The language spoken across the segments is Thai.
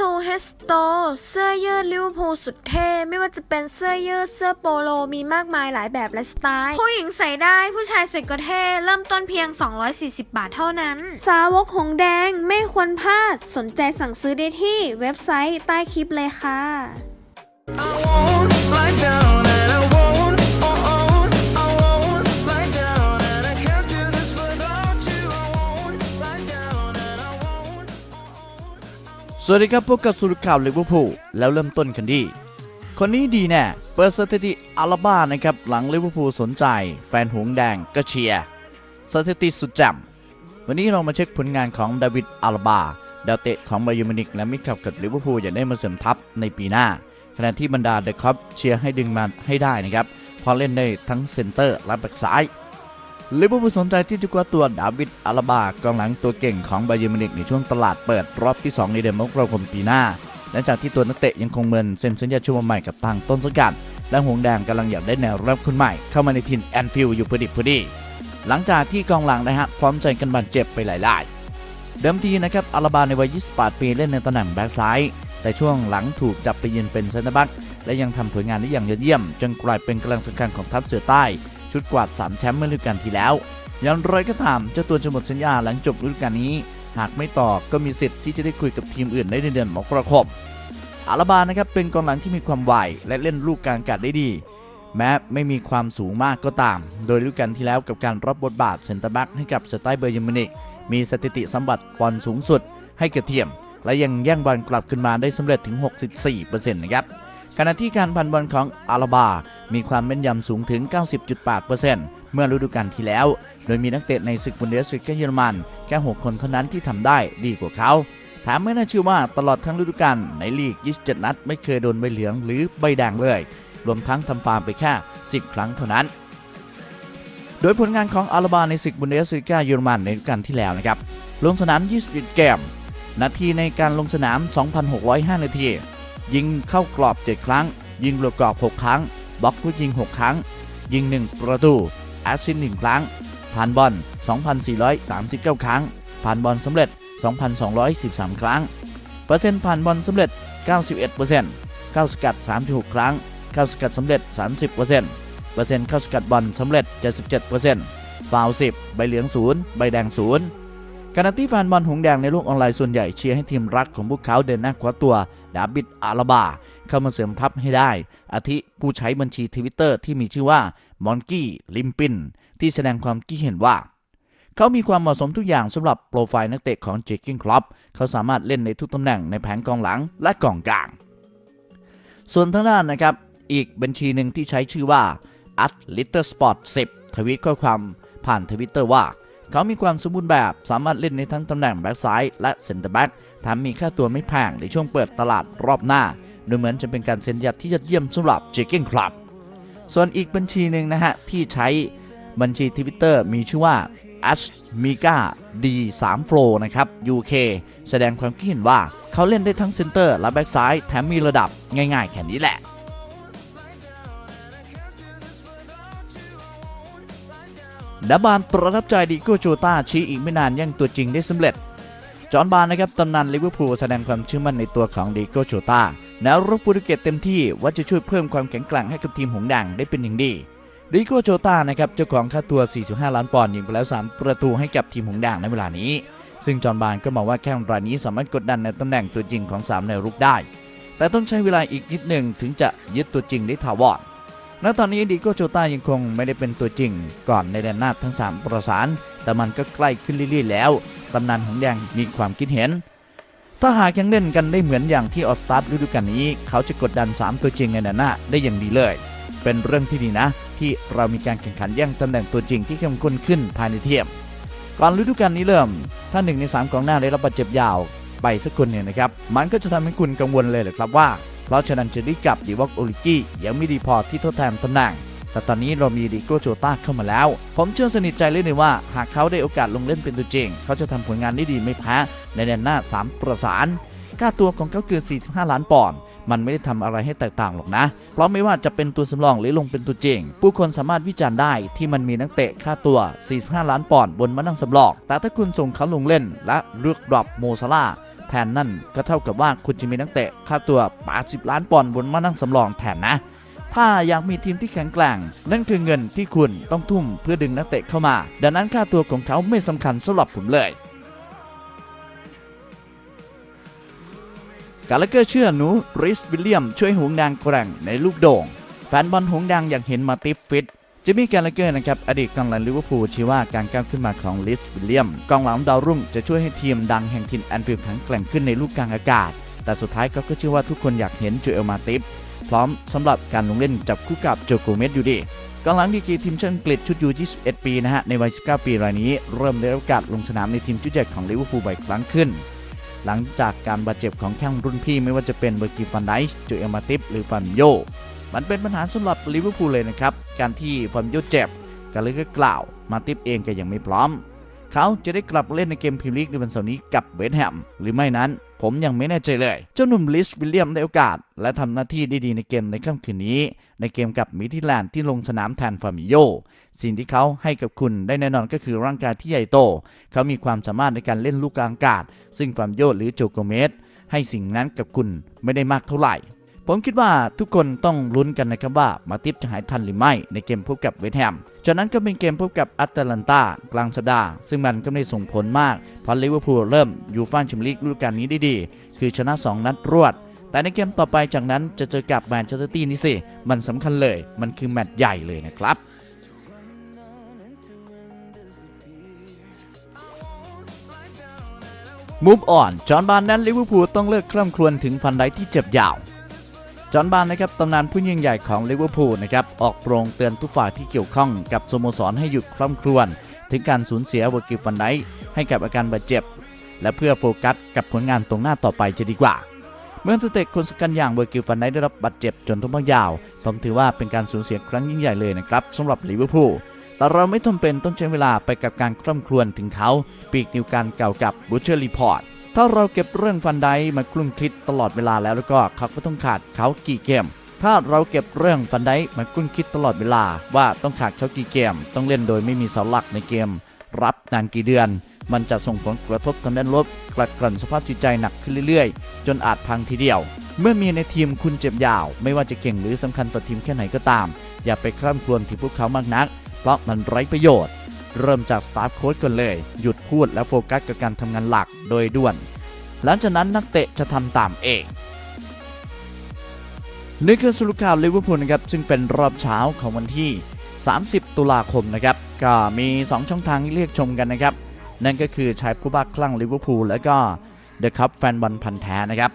ชว์เฮสโตเสื้อยืดลิเวอร์พูลสุดเท่ ไม่ว่าจะเป็นเสื้อยืดเสื้อโปโลมีมากมายหลายแบบและสไตล์ ผู้หญิงใส่ได้ผู้ชายใส่ก็เท่ เริ่มต้นเพียง 240 บาทเท่านั้น สาวกหงแดงไม่ควรพลาด สนใจสั่งซื้อได้ที่เว็บไซต์ใต้คลิปเลยค่ะ วัสดีครับพบกับสุรข่าวลิเวอร์พูลแล้วเริ่มต้นกันที่คนนี้ดีแน่เปิดสถิติอาราบ้านะครับหลังลิเวอร์พูลสนใจ แฟนหงแดงก็เชียร์สถิติสุดจ่มวันนี้เรามาเช็คผลงานของดาวิดอาราบาดาวเตะของบาเยร์มินิกและมิตรขับกับลิเวอร์พูลอย่าได้มาเสริมทัพในปีหน้า ขณะที่บรรดาเดอะคอปเชียร์ให้ดึงมาให้ได้นะครับพราะเล่นได้ทั้งเซนเตอร์และแบ็กซ้าย ลิเวอร์พูลสนใจที่จะคว้าตัวดาวิดอาราบากองหลังตัวเก่งของไบาเยร์นมิวนิกในช่วงตลาดเปิดรอบที่ 2 ในเดือนมกราคมปีหน้าหลังจากที่ตัวนักเตะยังคงเมินเซ็นสัญญาชั่วโมงใหม่กับทางต้นสังกัดและหงแดงกำลังอยากได้แนวรับคนใหม่ เข้ามาในทีมแอนฟิลด์อยู่พอดีพอดี หลังจากที่กองหลังนะฮะพร้อมใจกันบาดเจ็บไปหลายรายเดิมทีนะครับอาราบาในวัย 28 ปีเล่นในตำแหน่งแบ็กซ้ายแต่ช่วงหลังถูกจับไปยืนเป็นเซนเตอร์แบ็กและยังทำผลงานได้อย่างยอดเยี่ยม จนกลายเป็นกำลังสำคัญของทัพเสือใต้ ชุดกวาด 3 แชมป์เมื่อฤดูกาลที่แล้ว อย่างไรก็ตามเจ้าตัวจะหมดสัญญาหลังจบฤดูกาลนี้ หากไม่ต่อก็มีสิทธิ์ที่จะได้คุยกับทีมอื่นได้ในเดือนมกราคมอาราบานะครับเป็นกองหลังที่มีความไวและเล่นลูกกลางอากาศได้ดี แม้ไม่มีความสูงมากก็ตาม โดยฤดูกาลที่แล้วกับการรับบทบาทเซนเตอร์แบ็กให้กับสไตล์เบอร์เยอรมนิกมีสถิติสัมบัติบอลสูงสุดให้กับทียม และยังแย่งบอลกลับขึ้นมาได้สำเร็จถึง 64%นะครับ ขณะที่การพันบอลของอาราบา มีความแม่นยำสูงถึง 90.8%เมื่อฤดูกาลที่แล้ว โดยมีนักเตะในศึกบุนเดสลิกาเยอรมันแค่ 6 คนเท่านั้นที่ทำได้ดีกว่าเขาถามไม่น่าเชื่อว่าตลอดทั้งฤดูกาลในลีก 27 นัด ไม่เคยโดนใบเหลืองหรือใบแดงเลย รวมทั้งทำฟาวล์ไปแค่ 10 ครั้งเท่านั้น โดยผลงานของอาราบาในศึกบุนเดสลิกาเยอรมันในฤดูกาลที่แล้วนะครับ ลงสนาม 21 เกม นาทีในการลงสนาม 2,605 นาที ยิงเข้ากรอบ 7 ครั้ง ยิงหลุดกรอบ 6 ครั้ง บล็อกลูกยิง 6 ครั้ง ยิง 1 ประตูแอสซิสต์1ครั้ง ผ่านบอล 2,439 ครั้ง ผ่านบอลสำเร็จ 2,213 ครั้ง เปอร์เซ็นต์ผ่านบอลสำเร็จ 91%เข้าสกัด 36 ครั้ง เข้าสกัดสำเร็จ 30%เปอร์เซ็นต์เข้าสกัดบอลสำเร็จ 77%ฟาวล์10 ใบเหลือง 0 ใบแดง 0ขณะที่แฟนบอลหงแดงในโลกออนไลน์ส่วนใหญ่เชียร์ให้ทีมรักของพวกเขาเดินหน้าคว้าตัว ดาบิดอาราบา เข้ามาเสริมทัพให้ได้ อาทิผู้ใช้บัญชีทวิตเตอร์ที่มีชื่อว่ามอนกี้ลิมปิน ที่แสดงความคิดเห็นว่า เขามีความเหมาะสมทุกอย่างสำหรับโปรไฟล์นักเตะของเจคิงคลับเขาสามารถเล่นในทุกตำแหน่งในแผงกองหลังและกองกลาง ส่วนทางด้านนะครับ อีกบัญชีหนึ่งที่ใช้ชื่อว่า a t l i t t l e Sport 10 ทวีตข้อความผ่านทวิตเตอร์ว่า เขามีความสมบูรณ์แบบสามารถเล่นในทั้งตำแหน่งแบ็กซ้ายและเซนเตอร์แบ็ก แถมมีค่าตัวไม่แพงในช่วงเปิดตลาดรอบหน้าดูเหมือนจะเป็นการเซ็นยัดที่ยอดเยี่ยมสำหรับเจคิงคลับ ส่วนอีกบัญชีหนึ่งนะฮะ ที่ใช้บัญชีทวิตเตอร์มีชื่อว่า a s m i k a D3 Flow นะครับ UK แสดงความคิดเห็นว่าเขาเล่นได้ทั้งเซนเตอร์และแบ็กซ้ายแถมมีระดับง่ายๆ แค่นี้แหละดาบานประทับใจดิโกโจตาชี้อีกไม่นานยังตัวจริงได้สำเร็จ จอห์นบานนะครับตำนานลิเวอร์พูลแสดงความเชื่อมั่นในตัวของดิโกโจตาแนวรุกโปรตุเกสเต็มที่ว่าจะช่วยเพิ่มความแข็งแกร่งให้กับทีมหงส์แดงได้เป็นอย่างดีดิโกโจตานะครับเจ้าของค่าตัว 45 ล้านปอนด์ยิงไปแล้ว 3 ประตูให้กับทีมหงส์แดงในเวลานี้ ซึ่งจอห์นบานก็มองว่าแข้งรายนี้สามารถกดดันในตำแหน่งตัวจริงของสามแนวรุกได้ แต่ต้องใช้เวลาอีกนิดหนึ่งถึงจะยึดตัวจริงได้ถาวรณตอนนี้ดิโกโจตายังคงไม่ได้เป็นตัวจริง ก่อนในแดนหน้าทั้ง 3 ประสาน แต่มันก็ใกล้ขึ้นเรื่อยๆแล้ว ตำนานของแดงมีความคิดเห็น ถ้าหากยังเล่นกันได้เหมือนอย่างที่ออสตาร์ฤดูกาลนี้ เขาจะกดดัน 3 ตัวจริงในหน้าได้อย่างดีเลย เป็นเรื่องที่ดีนะ ที่เรามีการแข่งขันแย่งตำแหน่งตัวจริงที่เข้มข้นขึ้นภายในเทียม ก่อนฤดูกาลนี้เริ่ม ถ้าหนึ่งในสามกองหน้าได้รับบาดเจ็บยาวไปสักคนเนี่ยนะครับ มันก็จะทำให้คุณกังวลเลยเหรอครับว่า เพราะฉะนั้นจะได้กับดีวอกโอลิกี้ยังไม่ดีพอที่ทดแทนตำแหน่ง แต่ตอนนี้เรามีดิโก้โจตาเข้ามาแล้ว ผมเชื่อสนิทใจเลยเลยว่า หากเขาได้โอกาสลงเล่นเป็นตัวจริง เขาจะทำผลงานได้ดีไม่แพ้ในแดนหน้า 3 ประสานค่าตัวของเขาคือ 45 ล้านปอนด์มันไม่ได้ทำอะไรให้แตกต่างหรอกนะ เพราะไม่ว่าจะเป็นตัวสำรองหรือลงเป็นตัวจริง ผู้คนสามารถวิจารณ์ได้ที่มันมีนักเตะค่าตัว 45 ล้านปอนด์บนมานั่งสำรอง แต่ถ้าคุณส่งเขาลงเล่น และเลือกดรอปโมซาลาแทนนั่นก็เท่ากับว่าคุณจะมีนักเตะค่าตัว 80 ล้านปอนด์บนมานั่งสำรองแทนนะ ถ้าอยากมีทีมที่แข็งแกร่งนั่นคือเงินที่คุณต้องทุ่มเพื่อดึงนักเตะเข้ามา ดังนั้นค่าตัวของเขาไม่สำคัญสำหรับผมเลยกาลเกอร์เชื่อหนูริสวิลเลียมช่วยหงแดงแกร่งในลูกโด่ง แฟนบอลหงแดงอยากเห็นมาติฟฟิตจิมมี่แกลเกอร์นะครับอดีตกองหลังลิเวอร์พูลชี้ว่าการก้าวขึ้นมาของลิสวิลเลียมกองหลังดาวรุ่งจะช่วยให้ทีมดังแห่งทินแอนฟิลด์แข็งแกร่งขึ้นในลูกกลางอากาศ แต่สุดท้ายเขาก็เชื่อว่าทุกคนอยากเห็นโจเอลมาติฟ พร้อมสำหรับการลงเล่นจับคู่กับโจโกเมสอยู่ดีกองหลังดีกีทีมชาติอังกฤษชุดยู21 ปีนะฮะ ในวัย 19 ปีรายนี้ เริ่มได้รับกาสลงสนามในทีมชุดใหญ่ของลิเวอร์พูลบ่อยครั้งขึ้น หลังจากการบาดเจ็บของแข้งรุ่นพี่ไม่ว่าจะเป็นเบอร์กิฟันไดส์จูเอลมาติฟหรือฟันโย มันเป็นปัญหาสำหรับลิเวอร์พูลเลยนะครับ การที่ฟันโยเจ็บกาเลยก็กล่าว มาติฟเองก็ยังไม่พร้อม เขาจะได้กลับเล่นในเกมพรีเมียร์ลีกในวันเสาร์นี้กับเวสต์แฮมหรือไม่นั้นผมยังไม่แน่ใจเลย เจ้าหนุ่มลิสวิลเลียมได้โอกาส และทำหน้าที่ได้ดีในเกมในค่ำคืนนี้ ในเกมกับมิทิแลนด์ที่ลงสนามแทนฟามิโย สิ่งที่เขาให้กับคุณได้แน่นอนก็คือร่างกายที่ใหญ่โต เขามีความสามารถในการเล่นลูกกลางอากาศ ซึ่งฟามิโยหรือโจโกเมสให้สิ่งนั้นกับคุณไม่ได้มากเท่าไหร่ ผมคิดว่าทุกคนต้องลุ้นกันนะครับว่ามาติฟจะหายทันหรือไม่ในเกมพบกับเวสต์แฮม จากนั้นก็เป็นเกมพบกับแอตแลนตากลางสัปดาห์ ซึ่งมันก็ไม่ได้ส่งผลมากเพราะลิเวอร์พูลเริ่มยูฟ่าแชมเปี้ยนลีกฤดูกาลนี้ได้ดี คือชนะ 2 นัดรวด แต่ในเกมต่อไปจากนั้นจะเจอกับแมนเชสเตอร์ตี้นี่สิ มันสำคัญเลย มันคือแมตช์ใหญ่เลยนะครับมูฟอ่อน จอห์นบานนั้นลิเวอร์พูลต้องเลิกคร่ำครวญถึงฟันไดที่เจ็บยาว จอห์นบานนะครับตำนานผู้ยิ่งใหญ่ของลิเวอร์พูลนะครับออกโปรงเตือนทุกฝ่ายที่เกี่ยวข้องกับสโมสรให้หยุดคร่ำครวญถึงการสูญเสียเวอร์กิลฟันไดให้กับอาการบาดเจ็บ และเพื่อโฟกัสกับผลงานตรงหน้าต่อไปจะดีกว่า เมื่อตัวเตะคนสำคัญอย่างเวอร์กิลฟันไดได้รับบาดเจ็บจนต้องพักยาวผมถือว่าเป็นการสูญเสียครั้งยิ่งใหญ่เลยนะครับสำหรับลิเวอร์พูลแต่เราไม่จำเป็นต้องใช้เวลาไปกับการคร่ำครวญถึงเขาปีกนิวการเก่ากับบูเชอร์รีพอร์ต ถ้าเราเก็บเรื่องฟันไดมาคลุ่มคิดตลอดเวลาแล้วแล้วก็เขาก็ต้องขาดเขากี่เกม ถ้าเราเก็บเรื่องฟันไดมาคลุ่มคิดตลอดเวลา ว่าต้องขาดเขากี่เกม ต้องเล่นโดยไม่มีเสาหลักในเกม รับนานกี่เดือน มันจะส่งผลกระทบทางด้านลบกลัดกลั่นสภาพจิตใจหนักขึ้นเรื่อยๆ จนอาจพังทีเดียว เมื่อมีในทีมคุณเจ็บยาว ไม่ว่าจะเก่งหรือสำคัญต่อทีมแค่ไหนก็ตาม อย่าไปคร่ำครวญถึงพวกเขามากนัก เพราะมันไร้ประโยชน์ เริ่มจากสตาฟโค้ชก่อนเลย หยุดพูดและโฟกัสกับการทำงานหลักโดยด่วน หลังจากนั้นนักเตะจะทำตามเองนี่คือสรุปข่าวลิเวอร์พูลนะครับซึ่งเป็นรอบเช้าของวันที่ 30 ตุลาคมนะครับก็มี 2 ช่องทางที่เรียกชมกันนะครับ นั่นก็คือชายผู้บ้าคลั่งลิเวอร์พูลและก็เดอะคัพแฟนบอลพันธ์แท้นะครับ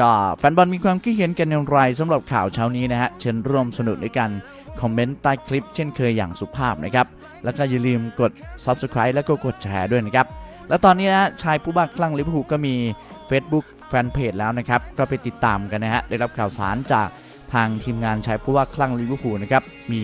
ก็แฟนบอลมีความคิดเห็นกันอย่างไรสำหรับข่าวเช้านี้นะฮะเชิญร่วมสนุกด้วยกัน คอมเมนต์ใต้คลิปเช่นเคยอย่างสุภาพนะครับ แล้วก็อย่าลืมกด Subscribe แล้วก็กดแชร์ด้วยนะครับ และตอนนี้นะชายผู้บ้าคลั่งลิเวอร์พูลก็มี Facebook แฟนเพจแล้วนะครับ ก็ไปติดตามกันนะฮะ ได้รับข่าวสารจากทางทีมงานชายผู้ว่าคลั่งลิเวอร์พูลนะครับ มี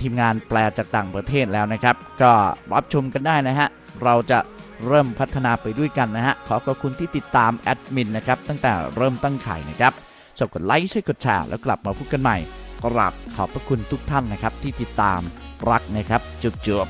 ทีมงานแปลจากต่างประเทศแล้วนะครับ ก็รับชมกันได้นะฮะ เราจะเริ่มพัฒนาไปด้วยกันนะฮะ ขอขอบคุณที่ติดตามแอดมินนะครับ ตั้งแต่เริ่มตั้งขายนะครับชอบกดไลค์ช่วยกดแชร์แล้วกลับมาพบกันใหม่ กราบขอบพระคุณทุกท่านนะครับที่ติดตามรักนะครับจุบจุบ